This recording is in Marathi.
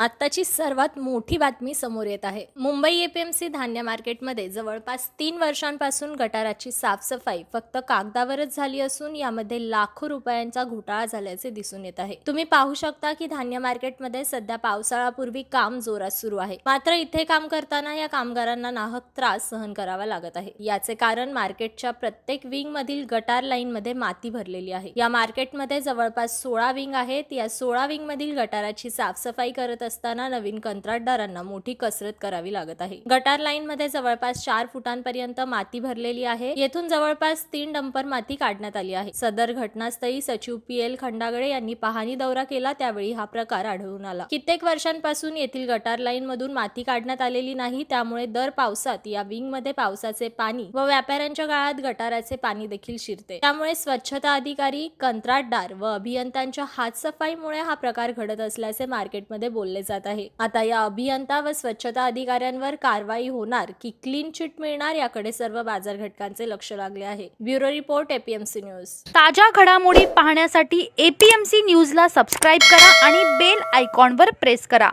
आत्ताची सर्वात मोठी बातमी समोर येत आहे. मुंबई एपीएमसी धान्य मार्केटमध्ये जवळपास तीन वर्षांपासून गटाराची साफसफाई फक्त कागदावरच झाली असून यामध्ये लाखो रुपयांचा घोटाळा झाल्याचे दिसून येत आहे. तुम्ही पाहू शकता की धान्य मार्केटमध्ये सध्या पावसाळापूर्वी काम जोरात सुरू आहे. मात्र इथे काम करताना या कामगारांना नाहक त्रास सहन करावा लागत आहे. याचे कारण मार्केटच्या प्रत्येक विंग मधील गटार लाईन मध्ये माती भरलेली आहे. या मार्केटमध्ये जवळपास सोळा विंग आहेत. या सोळा विंग मधील गटाराची साफसफाई करत असताना नवीन कंत्राटदारांना मोठी कसरत करावी लागत आहे. गटार लाईन मध्ये जवळपास चार फुटांपर्यंत माती भरलेली आहे. येथून जवळपास तीन डंपर माती काढण्यात आली आहे. सदर घटनास्थळी सचिव पी. एल. खंडागळे यांनी पाहणी दौरा केला. त्यावेळी हा प्रकार आढळून आला. कित्येक वर्षांपासून येथील गटार लाईन मधून माती काढण्यात आलेली नाही. त्यामुळे दर पावसात या विंगमध्ये पावसाचे पाणी व व्यापाऱ्यांच्या काळात गटाराचे पाणी देखील शिरते. त्यामुळे स्वच्छता अधिकारी कंत्राटदार व अभियंत्यांच्या हातसफाईमुळे हा प्रकार घडत असल्याचे मार्केटमध्ये बोलले जात आहे. आता या अभियंता व स्वच्छता अधिकाऱ्यांवर कारवाई होणार की क्लीन चिट मिळणार याकडे सर्व बाजार घटकांचे लक्ष लागले आहे. Bureau report APMC news. ताज्या घडामोडी पाहण्यासाठी एपीएमसी न्यूजला सबस्क्राईब करा आणि बेल आयकॉनवर प्रेस करा.